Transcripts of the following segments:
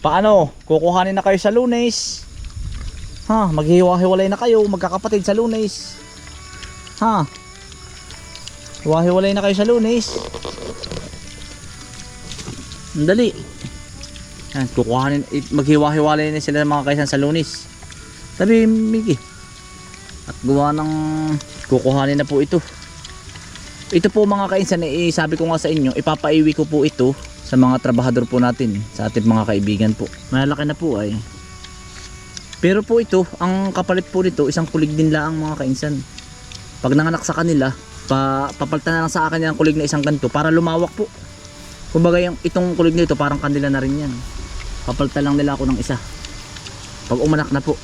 Paano? Kukuhanin na kayo sa lunes. Ha? Maghiwa-hiwalay na kayo, magkakapatid sa lunes. Ha? Hiwa-hiwalay na kayo sa lunes. Dali. Yan, kukuhanin, maghiwa-hiwalay na sila mga kaisan sa lunes. Tabi, Miki. At gawa ng kukuhanin na po ito. Ito po mga kainsan, eh, sabi ko nga sa inyo, ipapaiwi ko po ito sa mga trabahador po natin, sa ating mga kaibigan po. Malaki na po ay. Pero po ito, ang kapalit po nito, isang kulig din lang mga kainsan. Pag nanganak sa kanila, pa, papalitan na lang sa akin ng kulig na isang ganito para lumawak po. Kumbaga yung itong kulig nito parang kanila na rin yan. Papalitan lang nila ako ng isa. Pag umanak na po.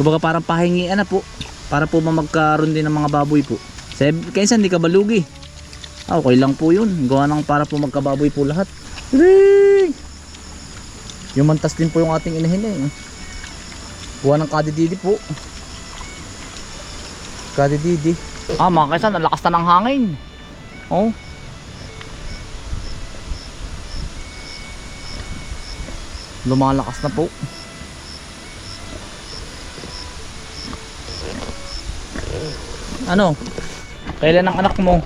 Kumbaga parang pahingian na po. Para po magkaroon din ng mga baboy po. Seb, kaysa hindi ka balugi. Ah, okay lang po yun. Gawa ng para po magkababoy po lahat. Hooray! Yung mantas din po yung ating inahin eh. Gawa ng kadididi po. Kadididi. Ah, mga kaysa, nalakas na ng hangin. Oh. Lumalakas na po. Ano? Kailan ang anak mo?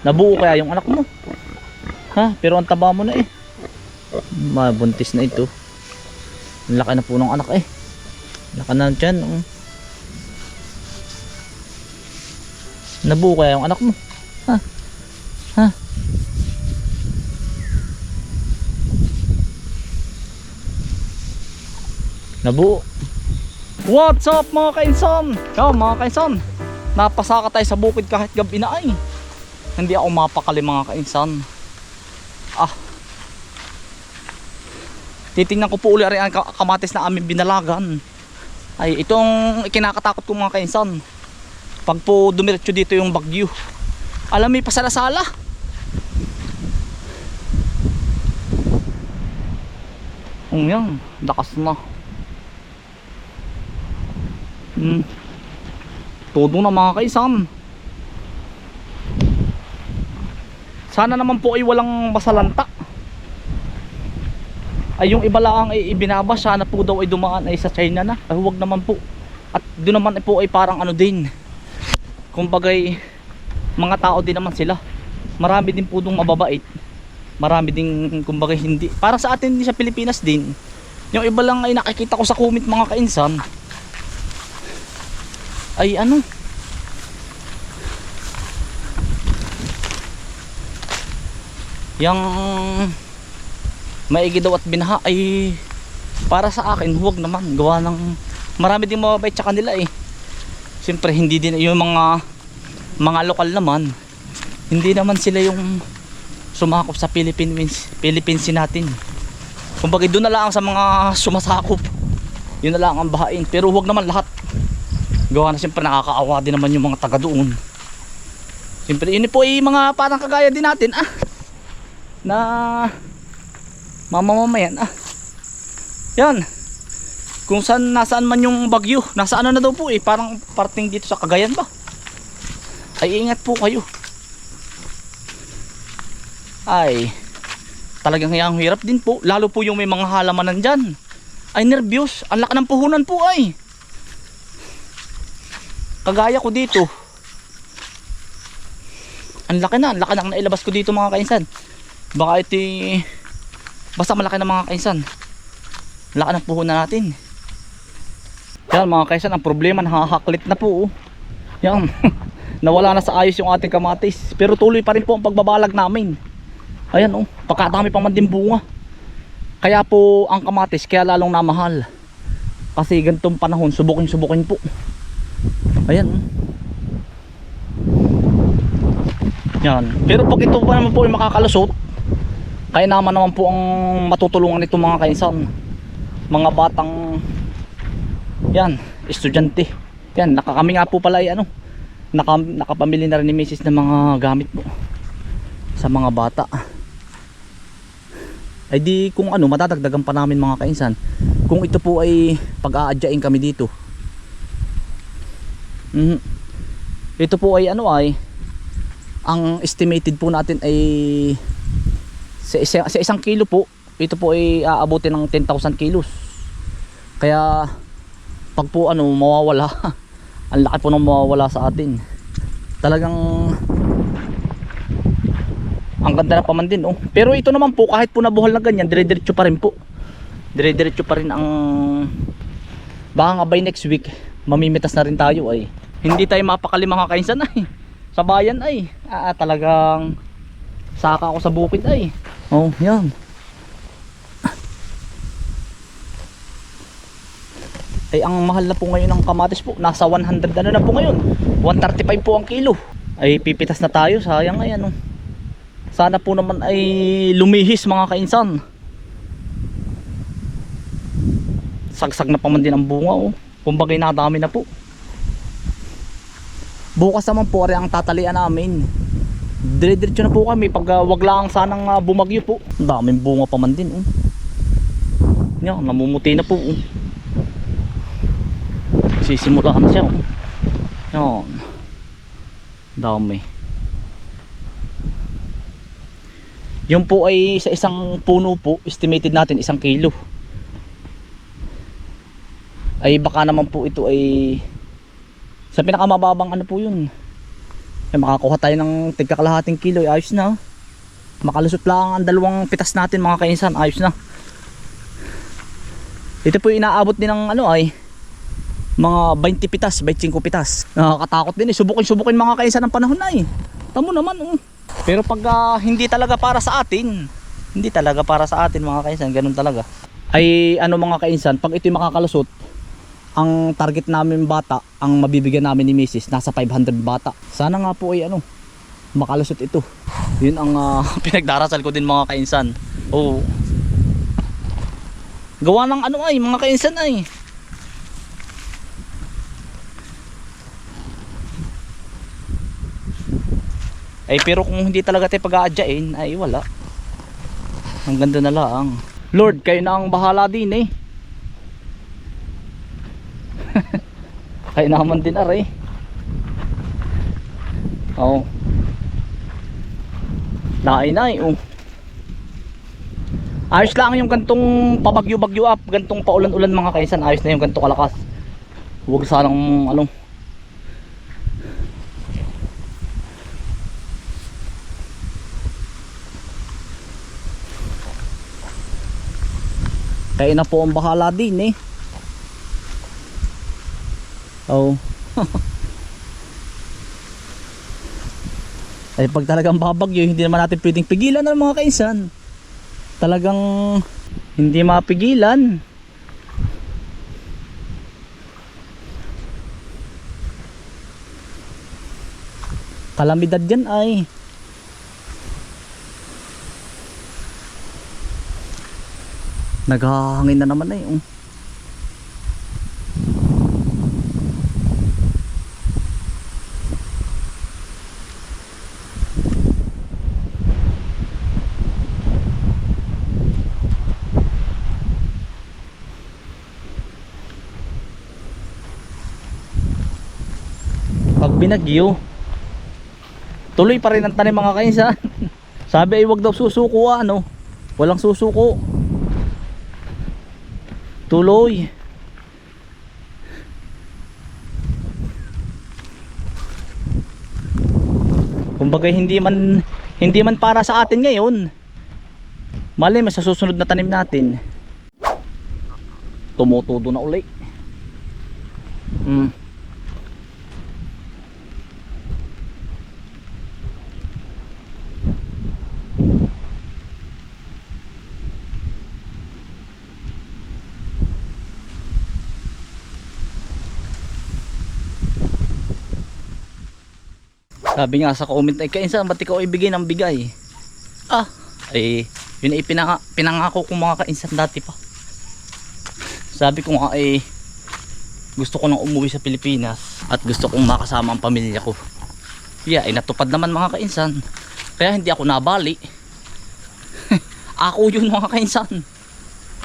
Nabuo kaya yung anak mo? Ha? Pero ang taba mo na eh. Mabuntis na ito. Ang laki na po ng anak eh. Laki na dyan. Oh. Nabuo kaya yung anak mo? Ha? Ha? Nabuo. What's up mga kainsan? Yo mga kainsan. Napasaka tayo sa bukid kahit gabi na ay. Hindi ako mapakali mga kainsan. Ah. Titingnan ko po uli ang ka- kamatis na aming binalagan. Ay, itong kinakatakot ko mga kainsan. Pag po dumiretso dito yung bagyo. Alam may pasalasala. Ang yan, lakas na. Hmm. Todo na mga kaisan. Sana naman po ay walang masalanta. Ay yung iba lang ay ibinaba, sana po daw ay dumaan ay sa China na. Ay huwag naman po. At doon naman po ay parang ano din. Kumbagay mga tao din naman sila. Marami din po dong mababait. Marami din kumbaga hindi. Para sa atin din sa Pilipinas din. Yung iba lang ay nakikita ko sa comment mga kainsan ay ano yung maigi daw at binaha ay para sa akin huwag naman. Gawa ng marami din mababait sa kanila eh. Siyempre hindi din yung mga mga lokal naman. Hindi naman sila yung sumakop sa Philippines Philippines natin. Kumbaga doon na lang sa mga sumasakop. Yun na lang ang bahain. Pero huwag naman lahat. Gawa na siyempre nakakaawa din naman yung mga taga doon. Siyempre yun po ay mga parang kagaya din natin ah na mamamamayan. Ah. Yan. Kung saan nasaan man yung bagyo. Nasaan na daw po eh. Parang parting dito sa Cagayan ba? Ay ingat po kayo. Ay talagang yung hirap din po. Lalo po yung may mga halamanan dyan ay nervyos. Ang laki ng puhunan po ay. Kagaya ko dito. Ang laki na, ang laki na. Ang nailabas ko dito mga kainsan baka ito basta malaki na mga kainsan laki ng puhunan natin. Yan mga kainsan ang problema nakakaklit na po oh. yan nawala na sa ayos yung ating kamatis. Pero tuloy pa rin po ang pagbabalag namin. Ayan oh pagkadami pa man din bunga. Kaya po ang kamatis kaya lalong namahal. Kasi ganitong panahon subukin subukin po. Ayan oh. yan pero pag ito pa naman po ay makakalusot kaya naman naman po ang matutulungan nito mga kainsan. Mga batang yan estudyante. Yan nakakami nga po pala ay ano naka, nakapamili na rin ni misis ng mga gamit po sa mga bata. Ay di kung ano matadagdagan pa namin mga kainsan. Kung ito po ay pag-aadyain kami dito. Mhm. ito po ay ano ay ang estimated po natin ay sa, isa- sa isang kilo po ito po ay aabutin ng 10,000 kilos. Kaya pag po ano mawawala, ang laki po ng mawawala sa atin. Talagang ang ganda na paman din oh. Pero ito naman po kahit po nabuhal na ganyan, dire-diretso pa rin po. Dire-diretso pa rin ang baka nga by next week mamimitas na rin tayo ay. Hindi tayo mapakali mga kainsan ay. Sa bayan ay. Ah, talagang saka ako sa bukid ay. Oh, yan. Ay ang mahal na po ngayon ng kamatis po. Nasa 100 ano na po ngayon. 135 po ang kilo. Ay pipitas na tayo. Sayang ay ano. Sana po naman ay lumihis mga kainsan. Sagsag na pa man din ang bunga oh. Kumbaga nadami na po. Bukas naman po ari ang tatalian namin. Dire-diretso na po kami pag uh, wag lang sanang uh, bumagyo po. Ang daming bunga pa man din oh. Yan, namumuti na po oh. Sisimula na siya oh. Yan. Dami. Yung po ay sa isang puno po, estimated natin isang kilo. Ay baka naman po ito ay sa pinakamababang ano po yun. Ay makakuha tayo ng tigka kalahating kilo, ay ayos na. oh. Makalusot lang ang dalawang pitas natin mga kainsan, ayos na. Ito po inaabot din ng ano ay mga 20 pitas, 25 pitas. Nakakatakot din eh. Subukin subukin mga kainsan ng panahon na eh. Tamo naman oh. Pero pag ah, hindi talaga para sa atin, hindi talaga para sa atin mga kainsan, ganun talaga. Ay ano mga kainsan, pag ito'y makakalusot, ang target namin bata, ang mabibigyan namin ni Mrs. nasa 500 bata. Sana nga po ay ano, makalusot ito. Yun ang ah, pinagdarasal ko din mga kainsan. Oo. Gawa ng ano ay, mga kainsan ay. Ay pero kung hindi talaga tayo pag-aadyain, ay wala. Ang ganda na lang. Lord, kayo na ang bahala din eh. Kayo naman din aray. Oo. Naay na eh. Oh. Ayos lang yung gantong pabagyo-bagyo up, gantong paulan-ulan mga kaisan, ayos na yung ganto kalakas. Huwag sanang ano, Kaya na po ang bahala din eh. Oh. Ay pag talagang babagyo, hindi naman natin pwedeng pigilan ng mga kainsan. Talagang hindi mapigilan. Kalamidad yan ay. Naghahangin na naman eh. Binagyo, tuloy pa rin ang tanim mga kainsan. Sabi ay wag daw susuko ano. Walang susuko. Tuloy. Kumbaga hindi man hindi man para sa atin ngayon. Mali sa susunod na tanim natin. Tumutudo na uli. Hmm. Sabi nga sa comment ay kainsan ba't ikaw ibigay ng bigay? Ah, ay yun ay pinanga, pinangako ko mga kainsan dati pa. Sabi ko nga ay gusto ko nang umuwi sa Pilipinas at gusto kong makasama ang pamilya ko. Yeah, ay natupad naman mga kainsan. Kaya hindi ako nabali. ako yun mga kainsan.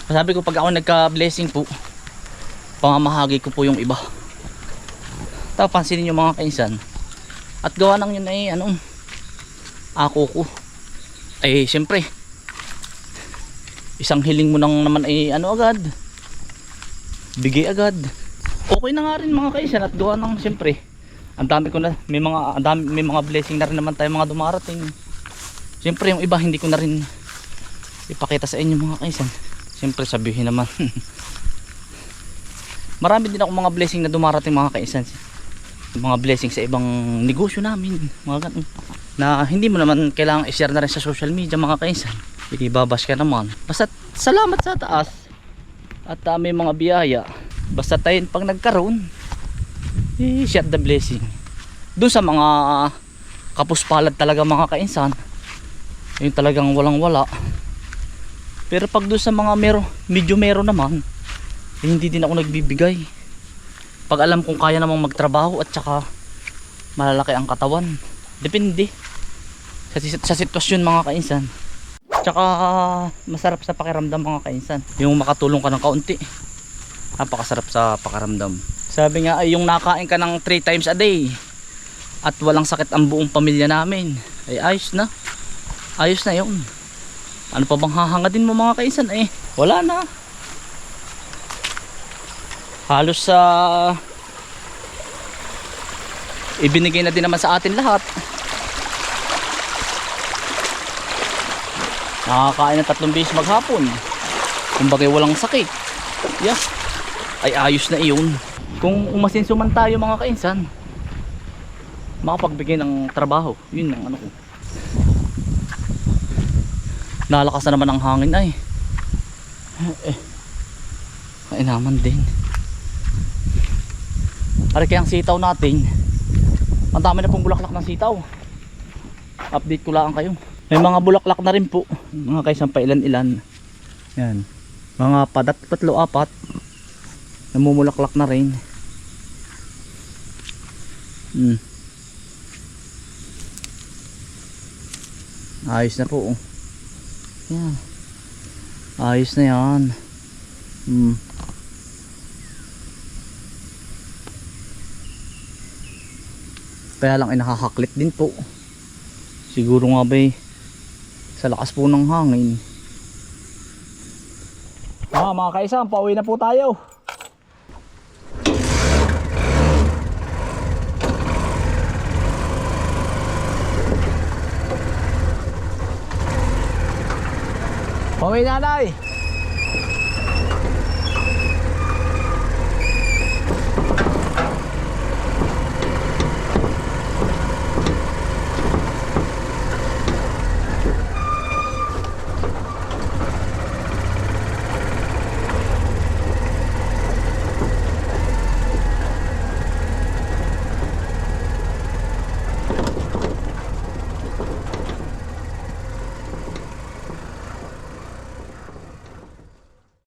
Sabi ko pag ako nagka-blessing po, pamamahagi ko po yung iba. Tapos pansinin nyo mga kainsan, at gawa nang yun ay ano ako ko. Ay siyempre. isang hiling mo nang naman ay ano agad. Bigay agad. Okay na nga rin mga kaisan at gawa ng siyempre. Ang dami ko na may mga dami, may mga blessing na rin naman tayo mga dumarating. Siyempre yung iba hindi ko na rin ipakita sa inyo mga kaisan. Siyempre sabihin naman. Marami din ako mga blessing na dumarating mga kaisan. Mga blessing sa ibang negosyo namin. Mga ganun. Na hindi mo naman kailangan i-share na rin sa social media mga kaisan. Ibabas ka naman. Basta salamat sa taas. At ah, may mga biyaya. Basta tayo pag nagkaroon, i-share the blessing. Doon sa mga kapuspalad talaga mga kainsan, yung talagang walang wala. Pero pag doon sa mga mero, medyo meron naman, eh, hindi din ako nagbibigay. Pag alam kong kaya namang magtrabaho at saka malalaki ang katawan. Depende. Sa, sa sitwasyon mga kainsan. Tsaka masarap sa pakiramdam mga kainsan. Yung makatulong ka ng kaunti. Napakasarap sa pakiramdam. Sabi nga ay yung nakain ka ng 3 times a day at walang sakit ang buong pamilya namin. Ay ayos na. Ayos na yun. Ano pa bang hahangadin mo mga kaisan eh? Wala na. Halos sa ibinigay na din naman sa atin lahat. Nakakain ng tatlong beses maghapon. Kumbaga walang sakit. Yeah. Ay ayos na iyon. Kung umasinso man tayo mga kainsan, makapagbigay ng trabaho. Yun ang ano ko. Nalakas na naman ang hangin ay. Eh, ay naman din. Ari kaya ang sitaw natin. Ang dami na pong bulaklak ng sitaw. Update ko lang kayo. May mga bulaklak na rin po. Mga kaisang pailan-ilan. Yan. Mga padat patlo apat. Namumulaklak na rin. Hmm. Ayos na po. oh. Yan. Ayos na yan. Hmm. Kaya lang ay nakakaklit din po. Siguro nga ba sa lakas po ng hangin. Ah, mga kaisang, pauwi na po tayo. Pauwi na, Nay.